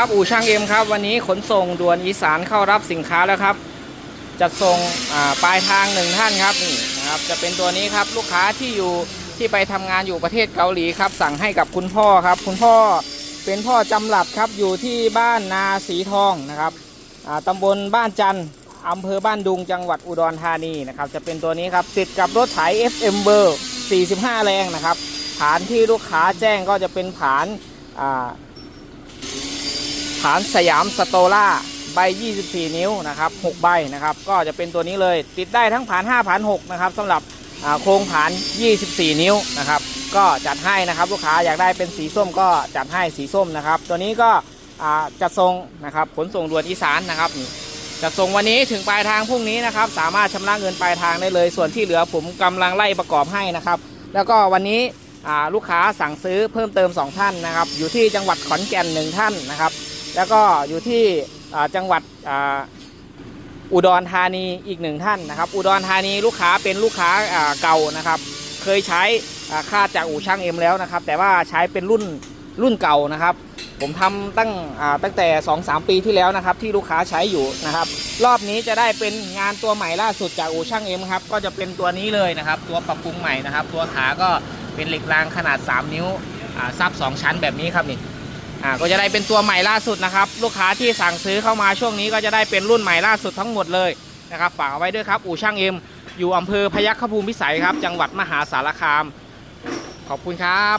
ครับอู่ช่างเอ็มครับวันนี้ขนส่งด่วนอีสานเข้ารับสินค้าแล้วครับ จัดส่งปลายทางหนึ่งท่านครับนี่นะครับจะเป็นตัวนี้ครับลูกค้าที่อยู่ที่ไปทำงานอยู่ประเทศเกาหลีครับ สั่งให้กับคุณพ่อครับ คุณพ่อเป็นพ่อจำหลัดครับอยู่ที่บ้านนาสีทองนะครับอ่าตำบลบ้านจันทร์อำเภอบ้านดุงจังหวัดอุดรธานีนะครับจะเป็นตัวนี้ครับติดกับรถไถ FM เบอร์45 แรงนะครับ ฐานที่ลูกค้าแจ้งก็จะเป็นฐานอ่า ฐานสยามสโตล่าใบ 24 นิ้วนะครับ6ใบนะครับ ก็จะเป็นตัวนี้เลยติดได้ทั้งผาน5ผาน6นะครับสำหรับโครงผาน 24 นิ้วนะครับ ก็จัดให้นะครับลูกค้าอยากได้เป็นสีส้มก็จัดให้สีส้มนะครับ ตัวนี้ก็จัดส่งนะครับขนส่งด่วนอีสานนะครับนี่จัดส่งวันนี้ถึงปลายทางพรุ่งนี้นะครับ สามารถชำระเงินปลายทางได้เลย ส่วนที่เหลือผมกำลังไล่ประกอบให้นะครับ แล้วก็วันนี้ลูกค้าสั่งซื้อเพิ่มเติม 2 ท่านนะครับ อยู่ที่จังหวัดขอนแก่นหนึ่งท่านนะครับ แล้วก็อยู่ที่จังหวัดอุดรธานีอีกหนึ่งท่านนะครับ อุดรธานีลูกค้าเป็นลูกค้าเก่านะครับ เคยใช้ค่าจากอู่ช่างเอ็มแล้วนะครับ แต่ว่าใช้เป็นรุ่นรุ่นเก่านะครับ ผมทำตั้งตั้งแต่ 2-3 ปีที่แล้วนะครับ ที่ลูกค้าใช้อยู่นะครับ รอบนี้จะได้เป็นงานตัวใหม่ล่าสุดจากอู่ช่างเอ็มครับก็จะเป็นตัวนี้เลยนะครับ ตัวปรับปรุงใหม่นะครับ ตัวขาก็เป็นเหล็กรางขนาด 3 นิ้วซับ2ชั้นแบบนี้ครับนี่ อ่าก็จะได้เป็นตัวใหม่ล่าสุดนะครับ ลูกค้าที่สั่งซื้อเข้ามาช่วงนี้ก็จะได้เป็นรุ่นใหม่ล่าสุดทั้งหมดเลยนะครับฝากเอาไว้ด้วยครับอู่ช่างเอ็มอยู่อำเภอพยัคฆภูมิพิสัยครับ จังหวัดมหาสารคาม ขอบคุณครับ